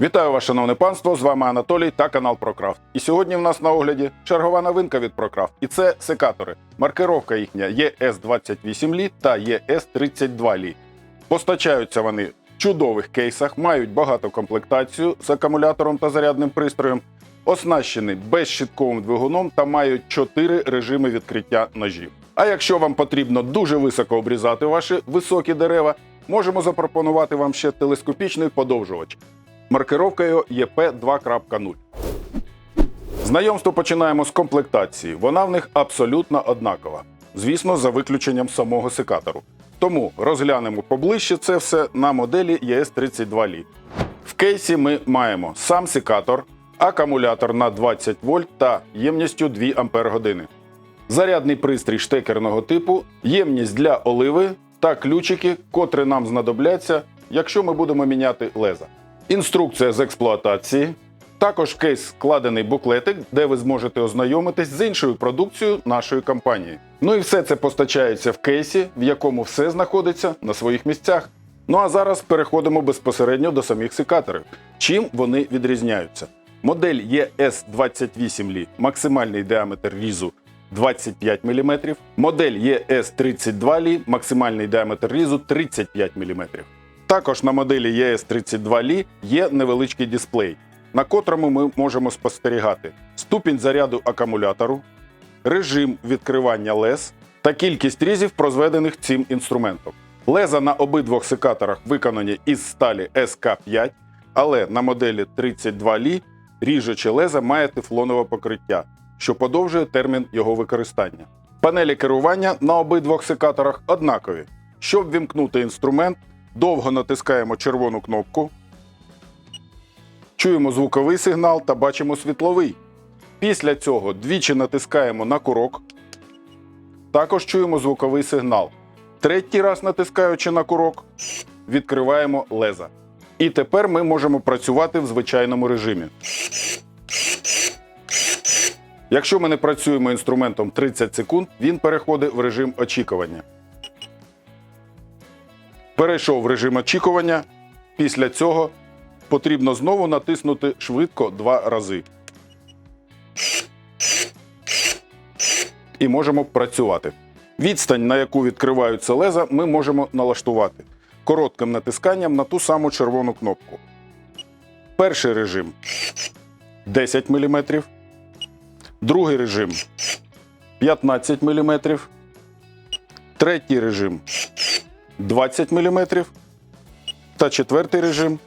Вітаю вас, шановне панство! З вами Анатолій та канал ProCraft. І сьогодні в нас на огляді чергова новинка від ProCraft. І це секатори. Маркировка їхня ES28 лі та ES32 лі. Постачаються вони в чудових кейсах, мають багато комплектацію з акумулятором та зарядним пристроєм, оснащені безщитковим двигуном та мають 4 режими відкриття ножів. А якщо вам потрібно дуже високо обрізати ваші високі дерева, можемо запропонувати вам ще телескопічний подовжувач маркировкою ЄП 2.0. Знайомство починаємо з комплектації. Вона в них абсолютно однакова. Звісно, за виключенням самого секатору. Тому розглянемо поближче це все на моделі ES32 лі. В кейсі ми маємо сам секатор, акумулятор на 20 вольт та ємністю 2 Ампер години. Зарядний пристрій штекерного типу, ємність для оливи та ключики, котрі нам знадобляться, якщо ми будемо міняти леза. Інструкція з експлуатації. Також кейс складений буклетик, де ви зможете ознайомитись з іншою продукцією нашої компанії. Ну і все це постачається в кейсі, в якому все знаходиться на своїх місцях. Ну а зараз переходимо безпосередньо до самих секаторів. Чим вони відрізняються? Модель ES28 лі максимальний діаметр різу 25 мм, модель ES32 лі максимальний діаметр різу 35 мм. Також на моделі ES32 лі є невеличкий дисплей, на котрому ми можемо спостерігати ступінь заряду акумулятору, режим відкривання лез та кількість різів, прозведених цим інструментом. Леза на обидвох секаторах виконані із сталі СК5, але на моделі 32 лі ріжуче леза має тефлонове покриття, що подовжує термін його використання. Панелі керування на обидвох секаторах однакові. Щоб вімкнути інструмент, довго натискаємо червону кнопку, чуємо звуковий сигнал та бачимо світловий. Після цього двічі натискаємо на курок. Також чуємо звуковий сигнал. Третій раз натискаючи на курок, відкриваємо леза. І тепер ми можемо працювати в звичайному режимі. Якщо ми не працюємо інструментом 30 секунд, він переходить в режим очікування. Перейшов в режим очікування. Після цього потрібно знову натиснути швидко два рази. І можемо працювати. Відстань, на яку відкриваються леза, ми можемо налаштувати коротким натисканням на ту саму червону кнопку. Перший режим 10 мм. Другий режим 15 мм. Третій режим 20 мм. Та четвертий режим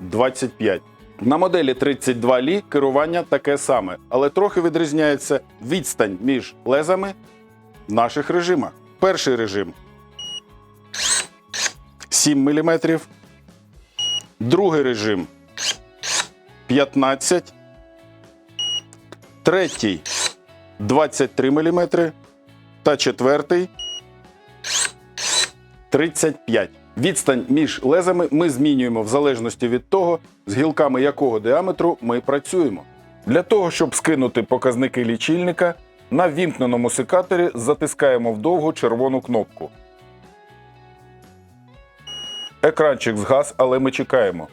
25. На моделі 32 лі керування таке саме, але трохи відрізняється відстань між лезами в наших режимах. Перший режим 7 мм. Другий режим 15. Третій 23 мм. Та четвертий 35. Відстань між лезами ми змінюємо в залежності від того, з гілками якого діаметру ми працюємо. Для того, щоб скинути показники лічильника, на вімкненому секаторі затискаємо вдовгу червону кнопку. Екранчик згас, але ми чекаємо.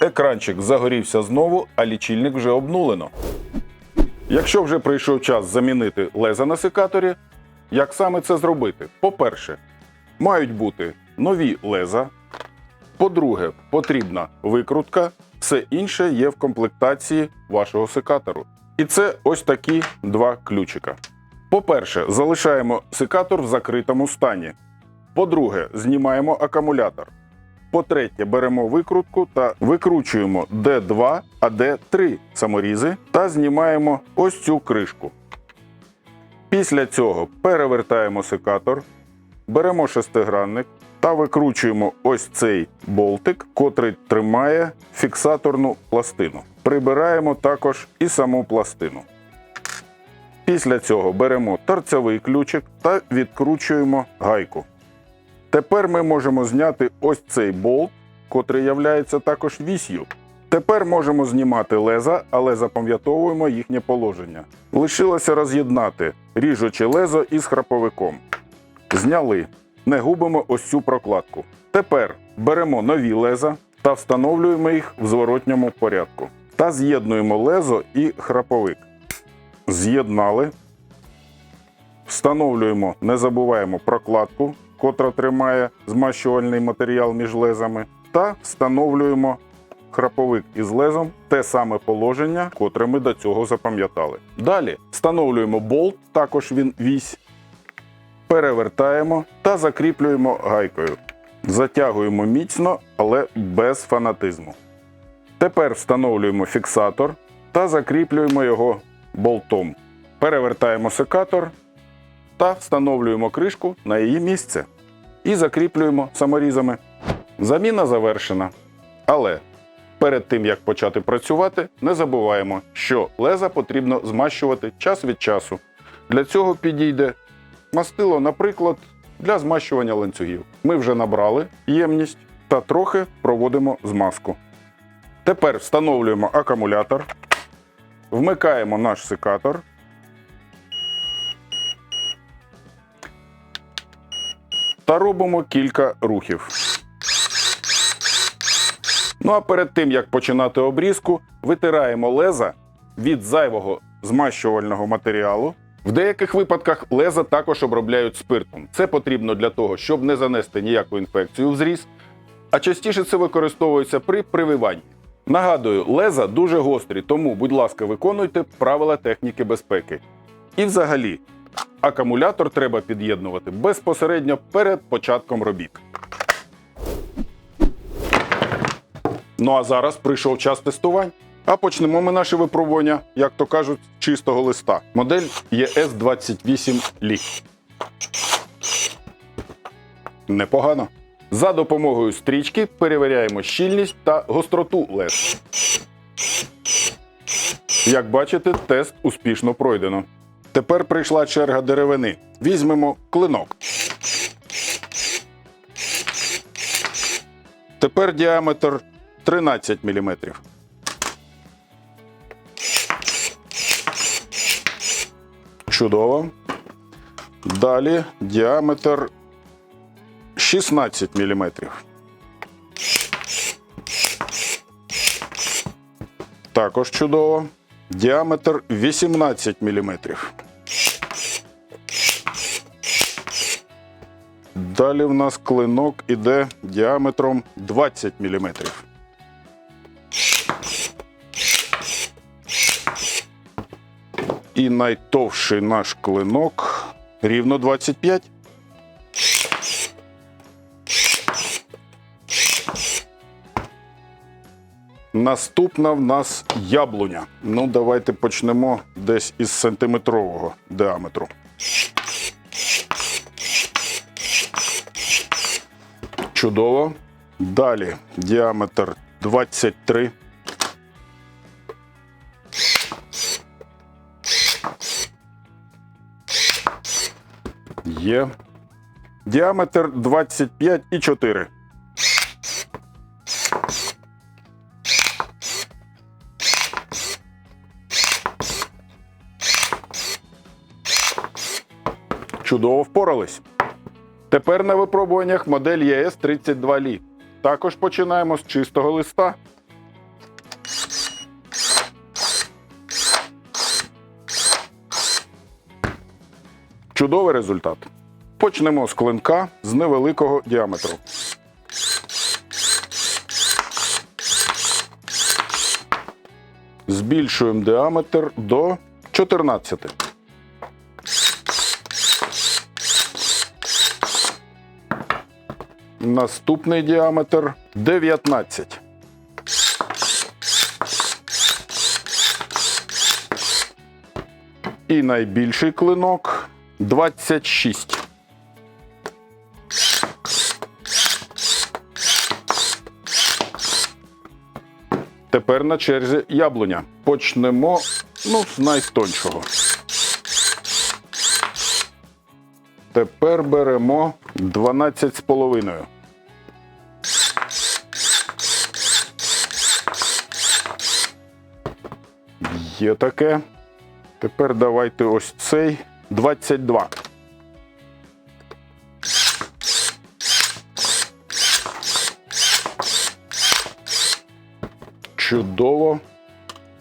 Екранчик загорівся знову, а лічильник вже обнулено. Якщо вже прийшов час замінити леза на секаторі, як саме це зробити? По-перше, мають бути нові леза. По-друге, потрібна викрутка. Все інше є в комплектації вашого секатору. І це ось такі два ключика. По-перше, залишаємо секатор в закритому стані. По-друге, знімаємо акумулятор. По-третє, беремо викрутку та викручуємо D2, а D3 саморізи та знімаємо ось цю кришку. Після цього перевертаємо секатор, беремо шестигранник та викручуємо ось цей болтик, котрий тримає фіксаторну пластину. Прибираємо також і саму пластину. Після цього беремо торцевий ключик та відкручуємо гайку. Тепер ми можемо зняти ось цей болт, котрий є також вісью. Тепер можемо знімати леза, але запам'ятовуємо їхнє положення. Лишилося роз'єднати ріжуче лезо із храповиком. Зняли. Не губимо ось цю прокладку. Тепер беремо нові леза, та встановлюємо їх в зворотньому порядку. Та з'єднуємо лезо і храповик. З'єднали. Встановлюємо, не забуваємо прокладку, котра тримає змащувальний матеріал між лезами, та встановлюємо храповик із лезом те саме положення, котре ми до цього запам'ятали. Далі встановлюємо болт, також він вісь, перевертаємо та закріплюємо гайкою. Затягуємо міцно, але без фанатизму. Тепер встановлюємо фіксатор та закріплюємо його болтом. Перевертаємо секатор та встановлюємо кришку на її місце і закріплюємо саморізами. Заміна завершена. Але перед тим як почати працювати, не забуваємо, що леза потрібно змащувати час від часу. Для цього підійде мастило, наприклад, для змащування ланцюгів. Ми вже набрали ємність та трохи проводимо змазку. Тепер встановлюємо акумулятор, вмикаємо наш секатор. Та робимо кілька рухів. Ну а перед тим як починати обрізку, витираємо леза від зайвого змащувального матеріалу. В деяких випадках леза також обробляють спиртом. Це потрібно для того, щоб не занести ніяку інфекцію в зріз, а частіше це використовується при прививанні. Нагадую, леза дуже гострі, тому, будь ласка, виконуйте правила техніки безпеки. І взагалі, акумулятор треба під'єднувати безпосередньо перед початком робіт. Ну а зараз прийшов час тестувань. А почнемо ми наше випробування, як то кажуть, з чистого листа. Модель ES28 Li. Непогано. За допомогою стрічки перевіряємо щільність та гостроту лез. Як бачите, тест успішно пройдено. Тепер прийшла черга деревини. Візьмемо клинок. Тепер діаметр 13 мм. Чудово. Далі діаметр 16 мм. Також чудово. Діаметр 18 мм. Далі в нас клинок іде діаметром 20 мм. І найтовший наш клинок рівно 25. Наступна в нас яблуня. Ну, давайте почнемо десь із сантиметрового діаметру. Чудово. Далі діаметр 23. Є. Діаметр 25,4. Чудово впорались. Тепер на випробуваннях модель ЄС 32 Лі. Також починаємо з чистого листа. Чудовий результат. Почнемо з клинка з невеликого діаметру. Збільшуємо діаметр до 14. Наступний діаметр 19. І найбільший клинок 26. Тепер на черзі яблуня. Почнемо ну, з найтоншого. Тепер беремо 12,5. Є таке. Тепер давайте ось цей 22. Чудово.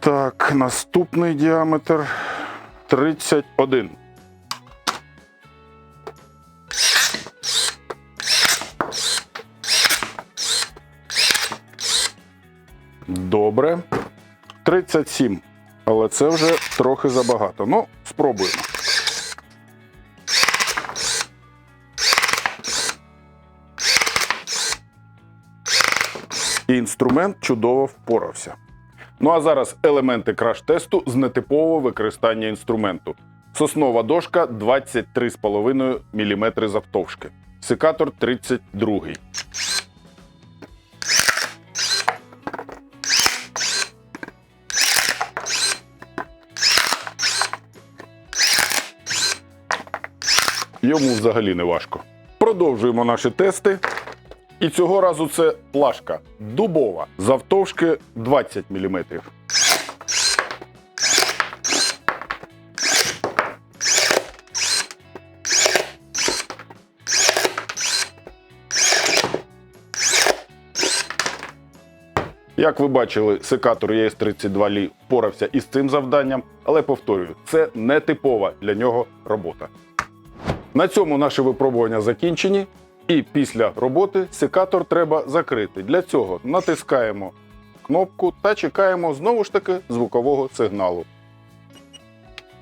Так, наступний діаметр 31. Добре. 37. Але це вже трохи забагато. Ну, спробуємо. Інструмент чудово впорався. Ну а зараз елементи краш-тесту з нетипового використання інструменту. Соснова дошка 23,5 мм завтовшки. Секатор 32. Йому взагалі не важко. Продовжуємо наші тести. І цього разу це плашка дубова завтовшки 20 мм. Як ви бачили, секатор ЄС-32 Лі впорався із цим завданням, але повторюю, це не типова для нього робота. На цьому наші випробування закінчені. І після роботи секатор треба закрити. Для цього натискаємо кнопку та чекаємо знову ж таки звукового сигналу.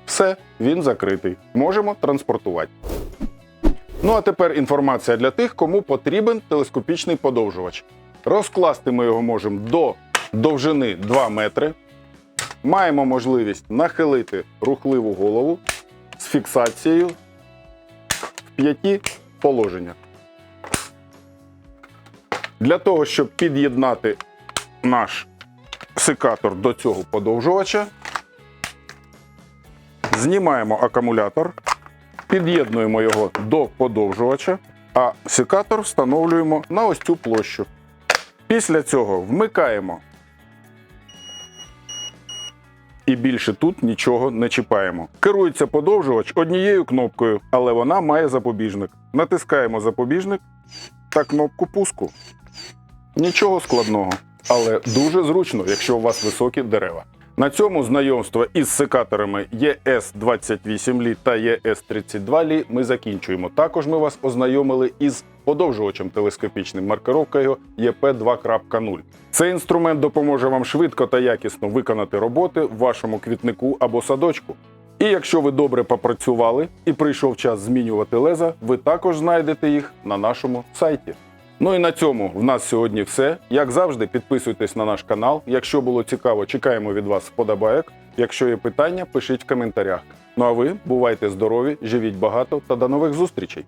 Все, він закритий. Можемо транспортувати. Ну а тепер інформація для тих, кому потрібен телескопічний подовжувач. Розкласти ми його можемо до довжини 2 метри. Маємо можливість нахилити рухливу голову з фіксацією в п'яті положеннях. Для того, щоб під'єднати наш секатор до цього подовжувача, знімаємо акумулятор, під'єднуємо його до подовжувача, а секатор встановлюємо на ось цю площу. Після цього вмикаємо. І більше тут нічого не чіпаємо. Керується подовжувач однією кнопкою, але вона має запобіжник. Натискаємо запобіжник та кнопку пуску. Нічого складного, але дуже зручно, якщо у вас високі дерева. На цьому знайомство із секаторами ЄС-28 лі та ЄС-32 лі ми закінчуємо. Також ми вас ознайомили із подовжувачем телескопічним маркировкою ЄП2.0. Цей інструмент допоможе вам швидко та якісно виконати роботи в вашому квітнику або садочку. І якщо ви добре попрацювали і прийшов час змінювати леза, ви також знайдете їх на нашому сайті. Ну і на цьому в нас сьогодні все. Як завжди, підписуйтесь на наш канал. Якщо було цікаво, чекаємо від вас вподобайок. Якщо є питання, пишіть в коментарях. Ну а ви бувайте здорові, живіть багато та до нових зустрічей!